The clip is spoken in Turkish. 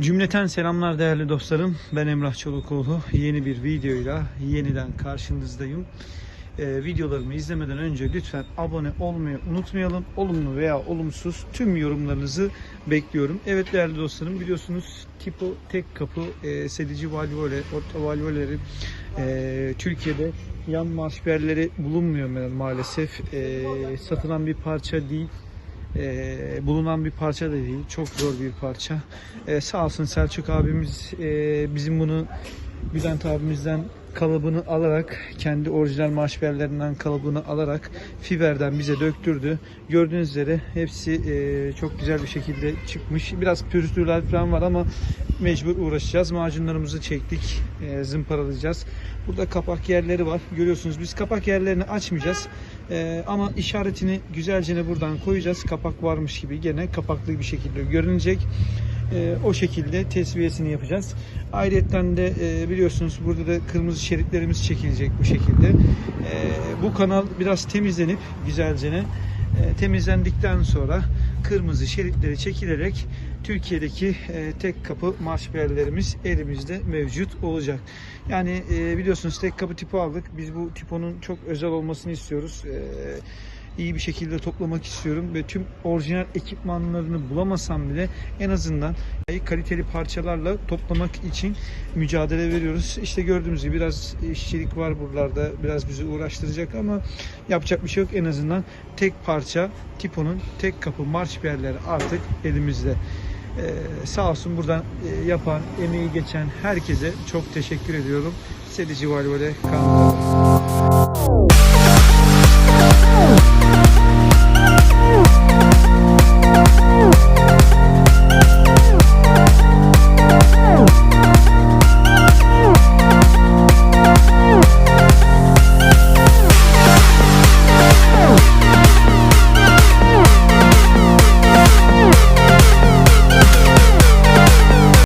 Cümleten selamlar değerli dostlarım. Ben Emrah Çolakoğlu. Yeni bir videoyla yeniden karşınızdayım. Ee, videolarımı izlemeden önce lütfen abone olmayı unutmayalım. Olumlu veya olumsuz tüm yorumlarınızı bekliyorum. Evet değerli dostlarım biliyorsunuz Tipo tek kapı e, sedici valvole, orta valvoleri e, Türkiye'de yan marşperleri bulunmuyor ma- maalesef. E, satılan bir parça değil e, bulunan bir parça da değil. Çok zor bir parça. E, sağ olsun Selçuk abimiz e, bizim bunu Bülent abimizden kalıbını alarak kendi orijinal marşberlerinden kalıbını alarak fiberden bize döktürdü. Gördüğünüz üzere hepsi e, çok güzel bir şekilde çıkmış. Biraz pürüzlüler falan var ama mecbur uğraşacağız. Macunlarımızı çektik. E, zımparalayacağız. Burada kapak yerleri var. Görüyorsunuz biz kapak yerlerini açmayacağız. E, ama işaretini güzelce buradan koyacağız. Kapak varmış gibi gene kapaklı bir şekilde görünecek. E, o şekilde tesviyesini yapacağız. Ayrıca de e, biliyorsunuz burada da kırmızı şeritlerimiz çekilecek bu şekilde. E, bu kanal biraz temizlenip güzelce e, temizlendikten sonra kırmızı şeritleri çekilerek Türkiye'deki e, tek kapı marşberlerimiz elimizde mevcut olacak. Yani e, biliyorsunuz tek kapı tipi aldık. Biz bu tiponun çok özel olmasını istiyoruz. E, iyi bir şekilde toplamak istiyorum ve tüm orijinal ekipmanlarını bulamasam bile en azından kaliteli parçalarla toplamak için mücadele veriyoruz. İşte gördüğünüz gibi biraz işçilik var buralarda. Biraz bizi uğraştıracak ama yapacak bir şey yok. En azından tek parça Tipo'nun tek kapı marşberleri artık elimizde. Ee, sağ olsun buradan e, yapan, emeği geçen herkese çok teşekkür ediyorum. Sedici Valvole kanalına.